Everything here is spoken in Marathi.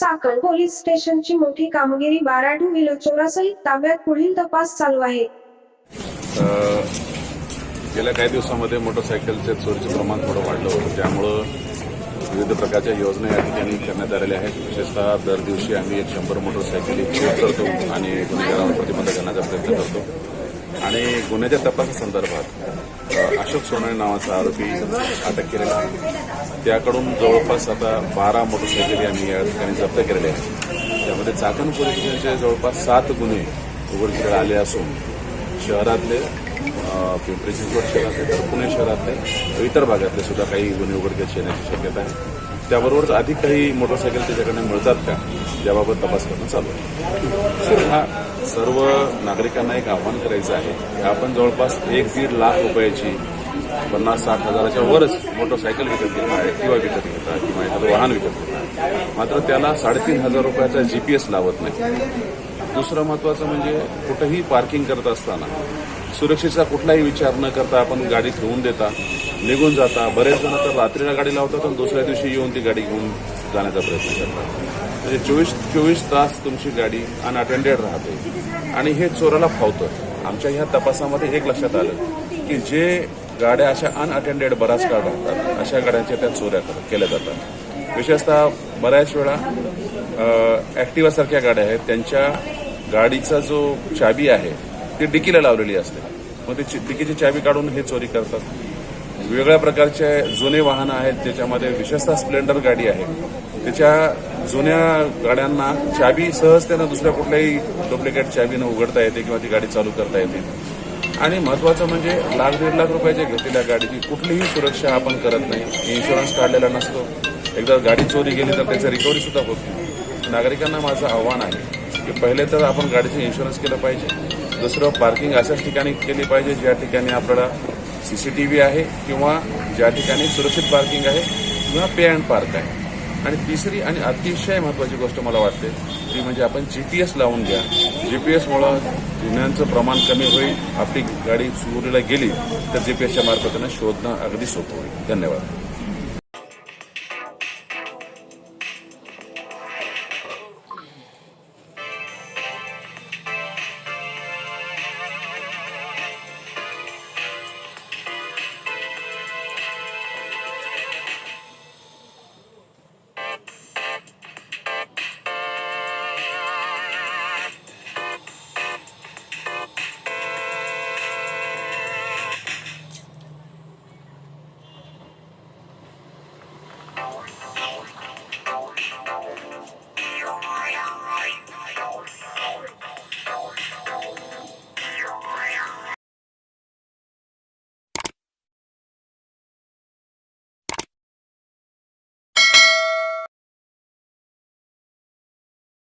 चाकण पोलीस स्टेशनची मोठी कामगिरी बारा टू व्हीलर चोरासहित ताब्यात पुढील तपास चालू आहे. गेल्या काही दिवसामध्ये मोटरसायकलचे चोरीचे प्रमाण थोडं वाढलं होतं. त्यामुळं विविध प्रकारच्या योजना या ठिकाणी करण्यात आलेल्या आहेत. विशेषतः दर दिवशी आम्ही एक शंभर मोटरसायकली चोरी करतो आणि गुन्हेगारांवर प्रतिबंध करण्याचा प्रयत्न करतो. आणि गुन्ह्याच्या तपासासंदर्भात अशोक सोनाळे नावाचा आरोपी अटक केलेला आहे. त्याकडून जवळपास आता बारा मोटरसायकली आम्ही या ठिकाणी जप्त केलेल्या आहेत. त्यामध्ये चाकण पोलीस स्टेशनचे जवळपास सात गुन्हे उघडकीला आले असून शहरातले पिंपरी चिंचवड शहरातले तर पुणे शहरातले इतर भागातले सुद्धा काही गुन्हे उघडकीस येण्याची शक्यता आहे. त्याबरोबरच अधिक काही मोटरसायकल त्याच्याकडे मिळतात का? याबाबत तपास करणं चालू आहे. सर हा सर्व नागरिकांना एक आव्हान करायचं आहे. की आपण जवळपास एक दीड लाख रुपयाची पन्नास साठ हजाराच्या वरच मोटरसायकल विकत घेता किंवा विकत घेता किंवा एखादं वाहन विकत घेता मात्र त्याला साडेतीन हजार रुपयाचा जीपीएस लावत नाही. दुसरं महत्वाचं म्हणजे कुठंही पार्किंग करत असताना सुरक्षेचा कुठलाही विचार न करता आपण गाडी ठेवून देता निघून जाता. बरेच जण तर रात्रीला गाडी लावतात आणि दुसऱ्या दिवशी येऊन ती गाडी घेऊन जाण्याचा प्रयत्न करतात. म्हणजे चोवीस चोवीस तास तुमची गाडी अनअटेंडेड राहते. आणि हे चोराला फावतं. आमच्या ह्या तपासामध्ये एक लक्षात आलं की जे गाड्या अशा अनअटेंडेड बराच काळ राहतात अशा गाड्यांच्या त्या चोऱ्या केल्या जातात. विशेषतः बऱ्याच वेळा ॲक्टिवासारख्या गाड्या आहेत. त्यांच्या गाडीचा जो चाबी आहे ती डिकीला लावलेली असते. मग ते डिकीची चाबी काढून हे चोरी करतात. वेगळ्या प्रकारचे जुने वाहनं आहेत ज्याच्यामध्ये विशेषतः स्प्लेंडर गाडी आहे. त्याच्या जुन्या गाड्यांना चाबी सहजतेनं दुसऱ्या कुठल्याही डुप्लिकेट चाबीनं उघडता येते किंवा ती गाडी चालू करता येते. आणि महत्वाचं म्हणजे लाख दीड लाख रुपयाच्या घेतलेल्या गाडीची कुठलीही सुरक्षा आपण करत नाही. इन्शुरन्स काढलेला नसतो. एकदा गाडी चोरी गेली तर त्याचं रिकव्हरी सुद्धा होत नागरिकांना माझं आव्हान आहे की पहिले तर आपण गाडीचं इन्शुरन्स केलं पाहिजे. दुसरं पार्किंग अशाच ठिकाणी केली पाहिजे ज्या ठिकाणी आपल्याला सीसीटीव्ही आहे किंवा ज्या ठिकाणी सुरक्षित पार्किंग आहे किंवा पे अँड पार्क आहे. आणि तिसरी आणि अतिशय महत्वाची गोष्ट मला वाटते ती म्हणजे आपण जी पी एस लावून घ्या. जी पी एसमुळं गुन्ह्यांचं प्रमाण कमी होईल आपली गाडी चोरीला गेली तर जी पी एसच्या मार्फतीनं शोधणं अगदी सोपं होईल. धन्यवाद.